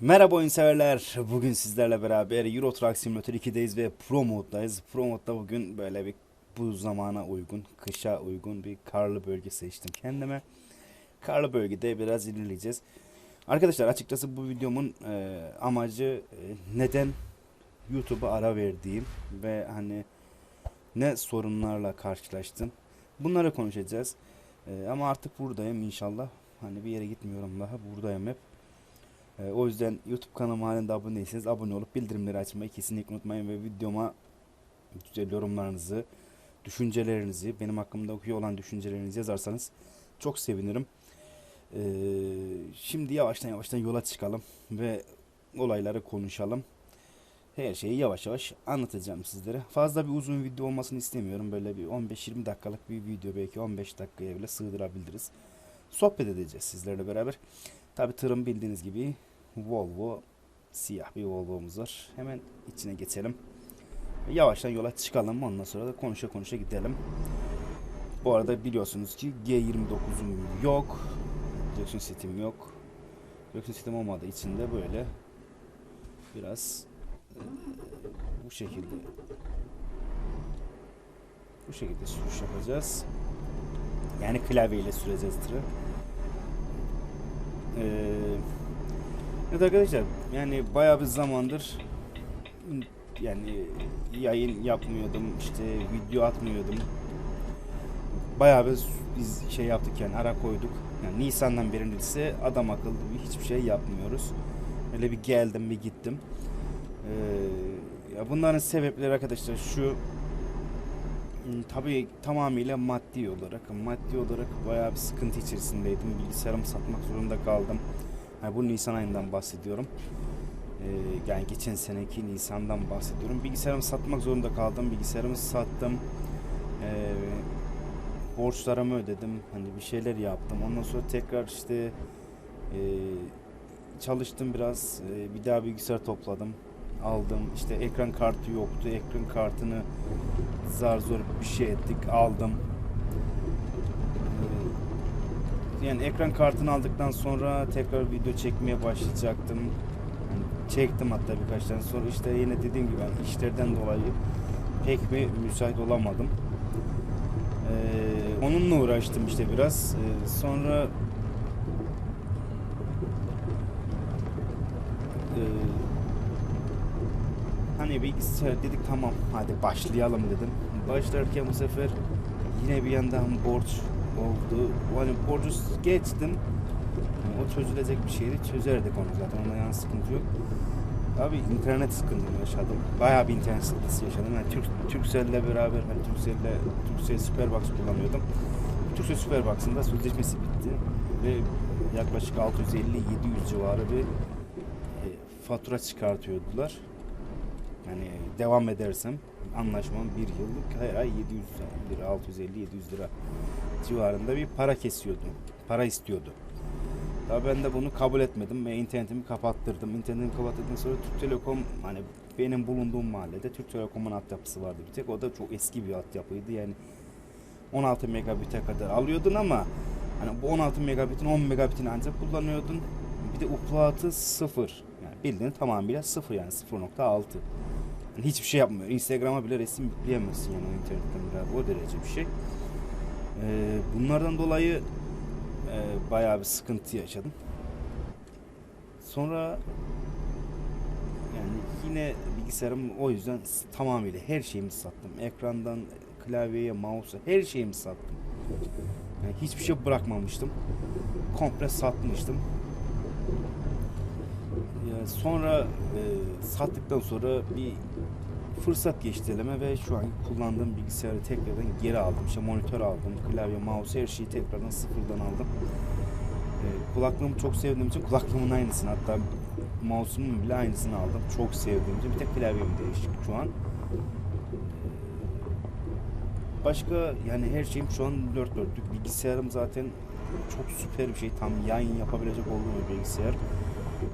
Merhaba oyun severler. Bugün sizlerle beraber Euro Truck Simulator 2'deyiz ve Pro Mode'dayız. Pro Mode'da bugün böyle bir bu zamana uygun, kışa uygun bir karlı bölge seçtim kendime. Karlı bölgede biraz ilerleyeceğiz. Arkadaşlar açıkçası bu videomun e, amacı e, neden YouTube'a ara verdiğim ve hani ne sorunlarla karşılaştım. Bunları konuşacağız. E, ama artık buradayım inşallah. Hani bir yere gitmiyorum daha. Buradayım hep. Ee, o yüzden YouTube kanalıma halinde abone değilseniz abone olup bildirimleri açmayı kesinlikle unutmayın ve videoma güzel yorumlarınızı, düşüncelerinizi, benim hakkımda okuyor olan düşüncelerinizi yazarsanız çok sevinirim. Ee, şimdi yavaştan yavaştan yola çıkalım ve olayları konuşalım. Her şeyi yavaş yavaş anlatacağım sizlere. Fazla bir uzun video olmasını istemiyorum. Böyle bir 15-20 dakikalık bir video belki 15 dakikaya bile sığdırabiliriz. Sohbet edeceğiz sizlerle beraber. Tabi tırın bildiğiniz gibi Volvo siyah bir Volvo'muz var. Hemen içine geçelim. Yavaştan yola çıkalım. Ondan sonra da konuşa konuşa gidelim. Bu arada biliyorsunuz ki G29'um yok. Direksiyon setim yok. Direksiyon setim olmadığı için de böyle biraz e, bu şekilde bu şekilde sürüş yapacağız. Yani klavyeyle süreceğiz. Ee, evet arkadaşlar yani bayağı bir zamandır yani yayın yapmıyordum işte video atmıyordum. Bayağı bir biz şey yaptık yani ara koyduk. Yani Nisan'dan beri ise adam akıllı bir hiçbir şey yapmıyoruz. Öyle bir geldim bir gittim. Ee, ya bunların sebepleri arkadaşlar şu Tabii tamamıyla maddi olarak, maddi olarak bayağı bir sıkıntı içerisindeydim. Bilgisayarımı satmak zorunda kaldım. Yani bu Nisan ayından bahsediyorum. Ee, yani geçen seneki Nisan'dan bahsediyorum. Bilgisayarımı satmak zorunda kaldım. Bilgisayarımı sattım. Ee, borçlarımı ödedim. Hani bir şeyler yaptım. Ondan sonra tekrar işte e, çalıştım biraz. E, bir daha bilgisayar topladım aldım. İşte ekran kartı yoktu. Ekran kartını zar zor bir şey ettik. Aldım. Ee, Yani ekran kartını aldıktan sonra tekrar video çekmeye başlayacaktım. Yani çektim hatta birkaç tane. Sonra işte yine dediğim gibi yani işlerden dolayı pek bir müsait olamadım. Ee, onunla uğraştım işte biraz. Ee, sonra e, hani bilgisayar dedik tamam hadi başlayalım dedim. Başlarken bu sefer yine bir yandan borç oldu. Hani borcu geçtim. O çözülecek bir şeydi. Çözerdik onu zaten. Ona yani sıkıntı yok. Abi internet sıkıntımı yaşadım. Bayağı bir internet sıkıntısı yaşadım. Yani Türk, Turkcell'le beraber hani Turkcell'le Turkcell Superbox kullanıyordum. Turkcell Superbox'ın da sözleşmesi bitti ve yaklaşık 650-700 civarı bir e, fatura çıkartıyordular. Yani devam edersem anlaşmam bir yıllık her ay 700 lira, 650-700 lira civarında bir para kesiyordu. Para istiyordu. Daha ben de bunu kabul etmedim ve internetimi kapattırdım. İnternetimi kapattıktan sonra Türk Telekom hani benim bulunduğum mahallede Türk Telekom'un altyapısı vardı bir tek. O da çok eski bir altyapıydı. Yani 16 megabit'e kadar alıyordun ama hani bu 16 megabitin 10 megabitini ancak kullanıyordun. Bir de upload'ı sıfır. Bildiğin tamamıyla sıfır yani 0.6. Yani hiçbir şey yapmıyor. Instagram'a bile resim yükleyemezsin yani internetten beraber. O derece bir şey. Ee, bunlardan dolayı e, bayağı bir sıkıntı yaşadım. Sonra yani yine bilgisayarım o yüzden tamamıyla her şeyimi sattım. Ekrandan klavyeye, mouse'a her şeyimi sattım. Yani hiçbir şey bırakmamıştım. Komple satmıştım. Sonra e, sattıktan sonra bir fırsat geçti elime ve şu an kullandığım bilgisayarı tekrardan geri aldım. İşte monitör aldım, klavye, mouse her şeyi tekrardan sıfırdan aldım. E, kulaklığımı çok sevdiğim için kulaklığımın aynısını hatta mouse'umun bile aynısını aldım. Çok sevdiğim için bir tek klavyem değişik şu an. E, Başka yani her şeyim şu an dört dörtlük. Bilgisayarım zaten çok süper bir şey. Tam yayın yapabilecek olduğum bir bilgisayar.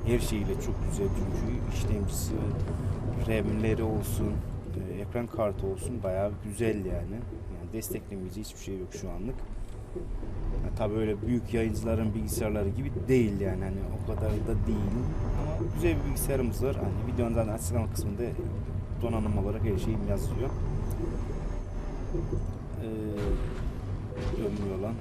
Her şeyiyle çok güzel çünkü işlemcisi, RAM'leri olsun, e, ekran kartı olsun bayağı güzel yani. Yani desteklemeyeceği hiçbir şey yok şu anlık. Ya tabii öyle büyük yayıncıların bilgisayarları gibi değil yani hani o kadar da değil. Ama güzel bir bilgisayarımız var. Hani videonun zaten açıklama kısmında donanım olarak her şeyim yazıyor. Ee, dönmüyor lan.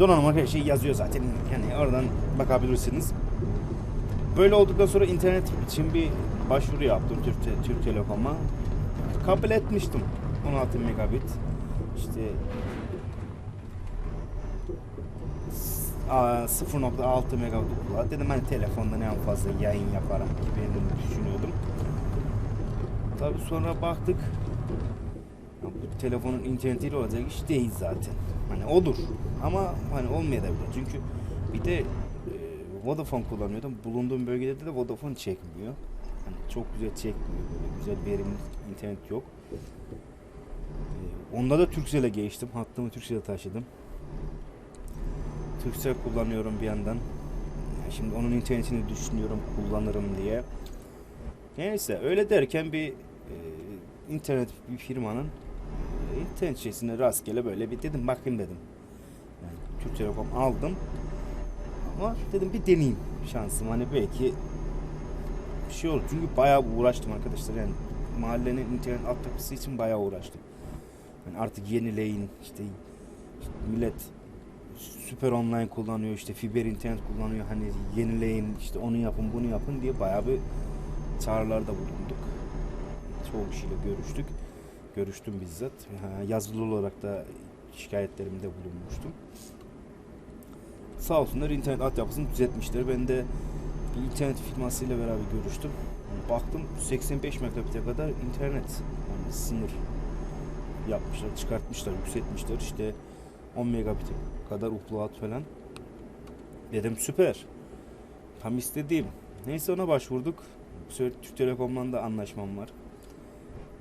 Donanım olarak her şey yazıyor zaten. Yani oradan bakabilirsiniz. Böyle olduktan sonra internet için bir başvuru yaptım Türk, Türk Telekom'a. Kabul etmiştim. 16 megabit. İşte aa, 0.6 megabit. Dedim hani telefonda ne en fazla yayın yaparım gibi düşünüyordum. Tabi sonra baktık. Bu telefonun internetiyle olacak iş değil zaten. Hani olur ama hani olmayabilir. Çünkü bir de e, Vodafone kullanıyordum. Bulunduğum bölgede de Vodafone çekmiyor. Hani çok güzel çekmiyor. Böyle güzel verimli internet yok. E, onda da Turkcell'e geçtim. Hattımı Turkcell'e taşıdım. Turkcell kullanıyorum bir yandan. Yani Şimdi onun internetini düşünüyorum kullanırım diye. Neyse öyle derken bir e, internet bir firmanın internet şeysine rastgele böyle bir dedim bakayım dedim. Yani Türk Telekom aldım. Ama dedim bir deneyeyim şansım. Hani belki bir şey olur. Çünkü bayağı uğraştım arkadaşlar. Yani mahallenin internet altyapısı için bayağı uğraştım. Yani artık yenileyin işte, işte millet süper online kullanıyor işte fiber internet kullanıyor hani yenileyin işte onu yapın bunu yapın diye bayağı bir çağrılarda bulunduk. Çoğu kişiyle görüştük. Görüştüm bizzat. Yazılı olarak da şikayetlerimde bulunmuştum. Sağ olsunlar internet altyapısını düzeltmişler. Ben de bir internet firmasıyla beraber görüştüm. Baktım 85 megabit'e kadar internet yani sınır yapmışlar, çıkartmışlar, yükseltmişler. İşte 10 megabit'e kadar upload falan. Dedim süper. Tam istediğim. Neyse ona başvurduk. Bu sefer Türk Telekom'dan da anlaşmam var.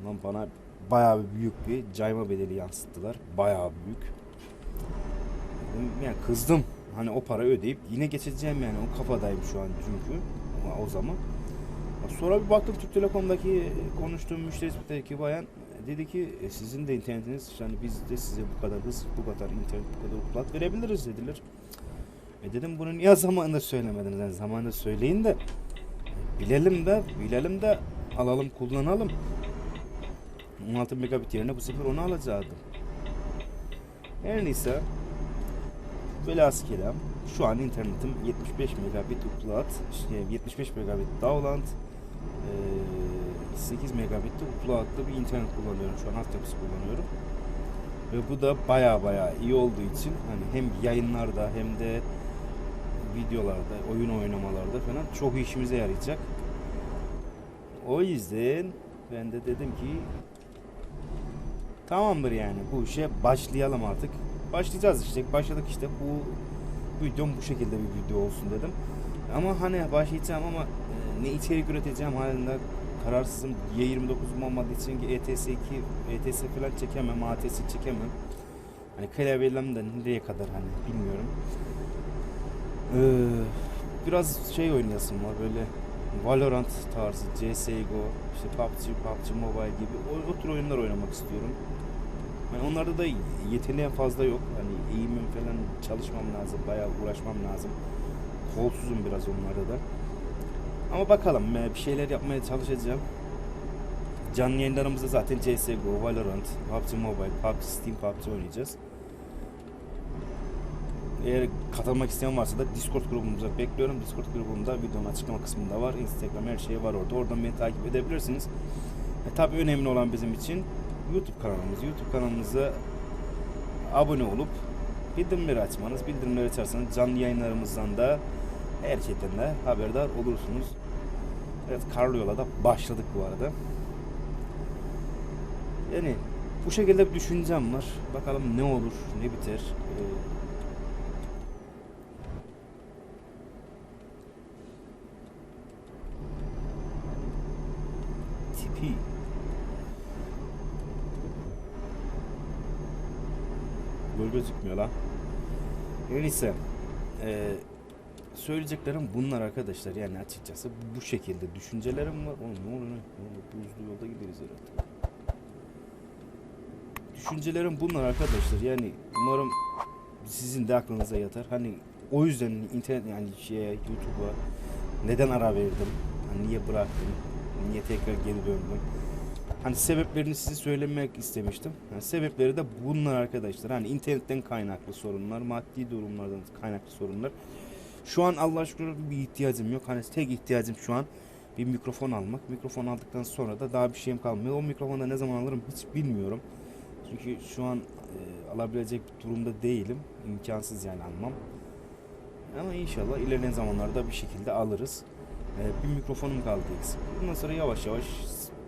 Lan bana bayağı büyük bir cayma bedeli yansıttılar. Bayağı büyük. Yani kızdım. Hani o para ödeyip yine geçeceğim yani. O kafadayım şu an çünkü. O zaman. Sonra bir baktım Türk Telekom'daki konuştuğum müşteri hizmetindeki bayan dedi ki "E, sizin de internetiniz yani biz de size bu kadar hız, bu kadar internet, bu kadar upload verebiliriz dediler. E dedim bunu niye zamanında söylemediniz? Yani zamanında söyleyin de e, bilelim de bilelim de alalım kullanalım. 16 megabit yerine bu sefer onu alacaktım. Her neyse velhasıl kelam şu an internetim 75 megabit upload, işte 75 megabit download, eee, 8 megabit de upload'lı bir internet kullanıyorum şu an altyapısı kullanıyorum. Ve bu da baya baya iyi olduğu için hani hem yayınlarda hem de videolarda, oyun oynamalarda falan çok işimize yarayacak. O yüzden ben de dedim ki tamamdır yani bu işe başlayalım artık. Başlayacağız işte. Başladık işte. Bu videom bu şekilde bir video olsun dedim. Ama hani başlayacağım ama e, ne içerik üreteceğim halinde kararsızım. Y29'um olmadığı için E ETS2, ETS falan çekemem, ATS çekemem. Hani klavyelerim de nereye kadar hani bilmiyorum. Ee, biraz şey oynayasım var böyle Valorant tarzı, CSGO, işte PUBG, PUBG Mobile gibi o, o tür oyunlar oynamak istiyorum. Yani onlarda da yeteneğim fazla yok. Hani eğimim falan çalışmam lazım, bayağı uğraşmam lazım. Kolsuzum biraz onlarda da. Ama bakalım bir şeyler yapmaya çalışacağım. Canlı yayınlarımızda zaten CSGO, Valorant, PUBG Mobile, PUBG Steam, PUBG oynayacağız. Eğer katılmak isteyen varsa da Discord grubumuza bekliyorum. Discord grubumda videonun açıklama kısmında var. Instagram her şey var orada. Oradan beni takip edebilirsiniz. E, tabii önemli olan bizim için YouTube kanalımız. YouTube kanalımıza abone olup bildirimleri açmanız. Bildirimleri açarsanız canlı yayınlarımızdan da her şeyden de haberdar olursunuz. Evet Karlıyol'a da başladık bu arada. Yani bu şekilde bir düşüncem var. Bakalım ne olur, ne biter. Ee, tipi Gol gözükmüyor lan. Neyse. Ee, söyleyeceklerim bunlar arkadaşlar yani açıkçası bu şekilde düşüncelerim var. Oğlum ne oluyor? Ne oluyor? Buzlu yolda gideriz herhalde. Düşüncelerim bunlar arkadaşlar yani umarım sizin de aklınıza yatar. Hani o yüzden internet yani şeye YouTube'a neden ara verdim? Hani niye bıraktım? Niye tekrar geri döndüm? Hani sebeplerini size söylemek istemiştim. Yani sebepleri de bunlar arkadaşlar. Hani internetten kaynaklı sorunlar, maddi durumlardan kaynaklı sorunlar. Şu an Allah şükür bir ihtiyacım yok. Hani tek ihtiyacım şu an bir mikrofon almak. Mikrofon aldıktan sonra da daha bir şeyim kalmıyor. O mikrofonu da ne zaman alırım hiç bilmiyorum. Çünkü şu an e, alabilecek bir durumda değilim. İmkansız yani almam. Ama inşallah ilerleyen zamanlarda bir şekilde alırız. E, bir mikrofonum kaldı eksik. Bundan sonra yavaş yavaş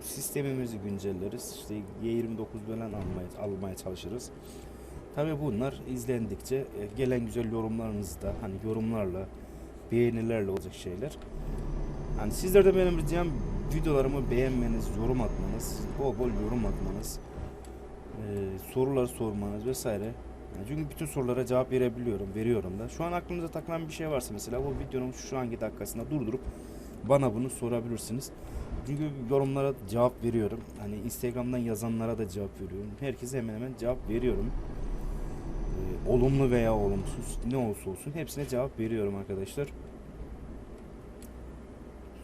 sistemimizi güncelleriz. İşte Y29 falan almaya, almaya çalışırız. Tabii bunlar izlendikçe e, gelen güzel yorumlarınızda hani yorumlarla beğenilerle olacak şeyler. Hani sizlerden benim ricam videolarımı beğenmeniz, yorum atmanız, bol bol yorum atmanız, e, sorular sormanız vesaire. Çünkü bütün sorulara cevap verebiliyorum, veriyorum da. Şu an aklınıza takılan bir şey varsa mesela bu videonun şu anki dakikasında durdurup bana bunu sorabilirsiniz. Çünkü yorumlara cevap veriyorum. Hani Instagram'dan yazanlara da cevap veriyorum. Herkese hemen hemen cevap veriyorum. Ee, olumlu veya olumsuz ne olursa olsun hepsine cevap veriyorum arkadaşlar.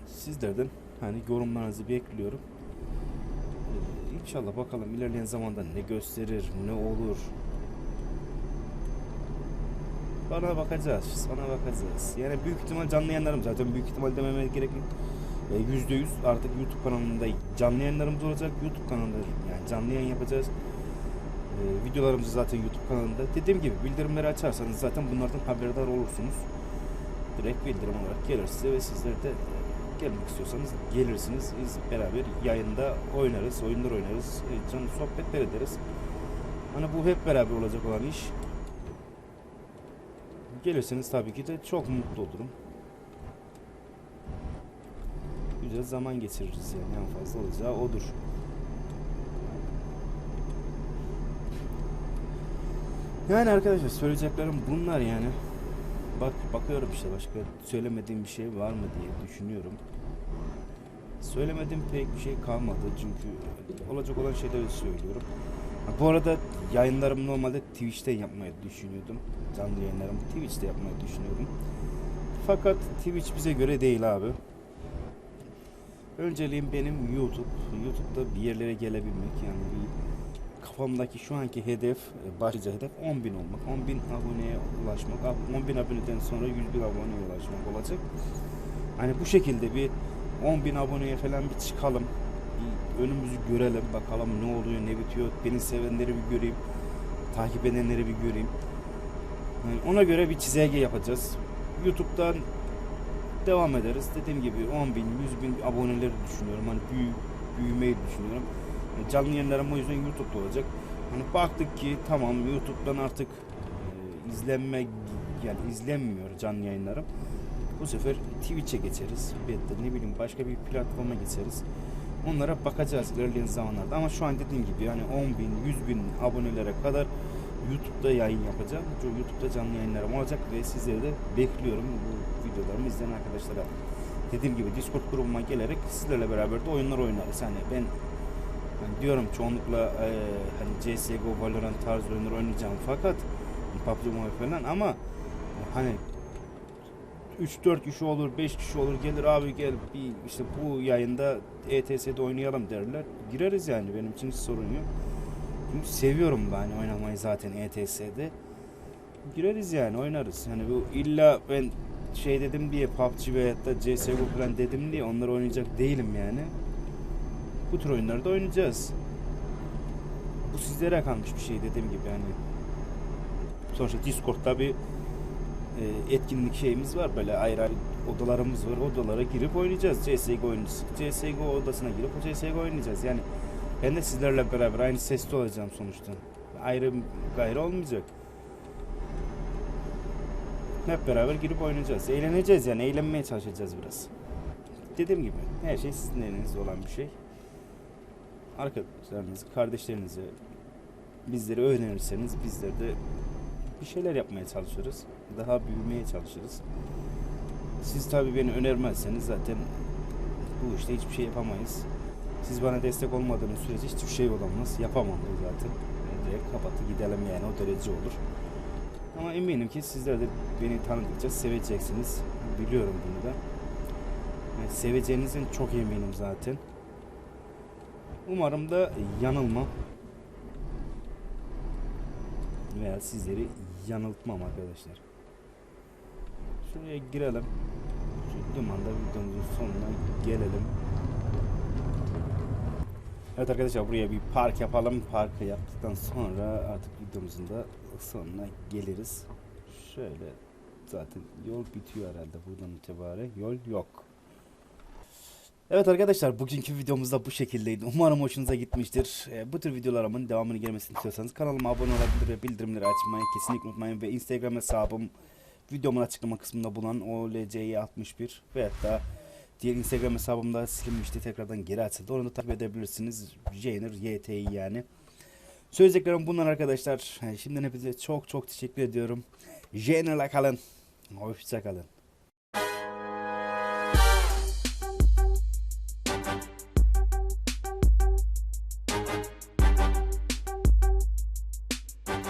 Sizlerden hani yorumlarınızı bekliyorum. Ee, İnşallah bakalım ilerleyen zamanda ne gösterir, ne olur. Bana bakacağız, sana bakacağız. Yani büyük ihtimal canlı yayınlarım zaten büyük ihtimal dememe gerek yok. Yüzde yüz artık YouTube kanalında canlı yayınlarımız olacak. YouTube kanalında yani canlı yayın yapacağız. E, videolarımız zaten YouTube kanalında. Dediğim gibi bildirimleri açarsanız zaten bunlardan haberdar olursunuz. Direkt bildirim olarak gelir size ve sizler de e, gelmek istiyorsanız gelirsiniz. Biz beraber yayında oynarız, oyunlar oynarız, canlı sohbetler ederiz. Hani bu hep beraber olacak olan iş. Gelirseniz tabii ki de çok mutlu olurum. Güzel zaman geçiririz yani en fazla olacağı odur. Yani arkadaşlar söyleyeceklerim bunlar yani. Bak bakıyorum işte başka söylemediğim bir şey var mı diye düşünüyorum. Söylemediğim pek bir şey kalmadı çünkü olacak olan şeyleri söylüyorum. Bu arada yayınlarımı normalde Twitch'te yapmayı düşünüyordum. Canlı yayınlarımı Twitch'te yapmayı düşünüyordum. Fakat Twitch bize göre değil abi. Önceliğim benim YouTube. YouTube'da bir yerlere gelebilmek yani bir kafamdaki şu anki hedef, e, başlıca hedef 10.000 olmak. 10.000 aboneye ulaşmak. 10.000 aboneden sonra 100.000 aboneye ulaşmak olacak. Hani bu şekilde bir 10.000 aboneye falan bir çıkalım. Bir önümüzü görelim. Bakalım ne oluyor, ne bitiyor. Beni sevenleri bir göreyim. Takip edenleri bir göreyim. Yani ona göre bir çizelge yapacağız. YouTube'dan devam ederiz. Dediğim gibi 10 bin, 100 bin aboneleri düşünüyorum. Hani büyü, büyümeyi düşünüyorum. Yani canlı yayınlarım o yüzden YouTube'da olacak. Hani baktık ki tamam YouTube'dan artık e, izlenme yani izlenmiyor canlı yayınlarım. Bu sefer Twitch'e geçeriz. Ya da ne bileyim başka bir platforma geçeriz. Onlara bakacağız ilerleyen zamanlarda. Ama şu an dediğim gibi yani 10 bin, 100 bin abonelere kadar YouTube'da yayın yapacağım. Çünkü YouTube'da canlı yayınlarım olacak ve sizleri de bekliyorum bu videolarımı izleyen arkadaşlara. Dediğim gibi Discord grubuma gelerek sizlerle beraber de oyunlar oynarız. Hani ben hani diyorum çoğunlukla e, hani CSGO, Valorant tarzı oyunlar oynayacağım fakat PUBG Mobile falan ama hani 3-4 kişi olur, 5 kişi olur gelir abi gel bir işte bu yayında ETS'de oynayalım derler. Gireriz yani benim için hiç sorun yok. Çünkü seviyorum ben oynamayı zaten ETS'de. Gireriz yani oynarız. Hani bu illa ben şey dedim diye PUBG veyahut da CSGO falan dedim diye onları oynayacak değilim yani. Bu tür oyunları da oynayacağız. Bu sizlere kalmış bir şey dediğim gibi yani. Sonuçta Discord'da bir e, etkinlik şeyimiz var. Böyle ayrı ayrı odalarımız var. Odalara girip oynayacağız. CSGO oyuncusu CSGO odasına girip o CSGO oynayacağız. Yani ben de sizlerle beraber aynı sesli olacağım sonuçta. Ayrı gayrı olmayacak. Hep beraber girip oynayacağız. Eğleneceğiz yani. Eğlenmeye çalışacağız biraz. Dediğim gibi her şey sizin elinizde olan bir şey. Arkadaşlarınız kardeşlerinize bizleri öğrenirseniz bizler de bir şeyler yapmaya çalışırız. Daha büyümeye çalışırız. Siz tabii beni önermezseniz zaten bu işte hiçbir şey yapamayız. Siz bana destek olmadığınız sürece hiçbir şey olamaz. Yapamam zaten. Direkt kapatı gidelim yani o derece olur. Ama eminim ki sizler de beni tanıdıkça seveceksiniz. Biliyorum bunu da. Yani seveceğinizden çok eminim zaten. Umarım da yanılmam. Veya sizleri yanıltmam arkadaşlar. Şuraya girelim. Şu limanda videomuzun sonuna gelelim. Evet arkadaşlar buraya bir park yapalım. Parkı yaptıktan sonra artık videomuzun da sonuna geliriz. Şöyle zaten yol bitiyor herhalde buradan itibaren. Yol yok. Evet arkadaşlar bugünkü videomuz da bu şekildeydi. Umarım hoşunuza gitmiştir. Ee, bu tür videolarımın devamını gelmesini istiyorsanız kanalıma abone olabilir ve bildirimleri açmayı kesinlikle unutmayın. Ve Instagram hesabım videomun açıklama kısmında bulunan OLC'yi61 ve hatta diğer Instagram hesabımda silinmişti tekrardan geri açıldı. Onu da takip edebilirsiniz. Jner YT'yi yani. Söyleyeceklerim bunlar arkadaşlar. Şimdiden hepinize çok çok teşekkür ediyorum. Jner'la kalın. Hoşça kalın.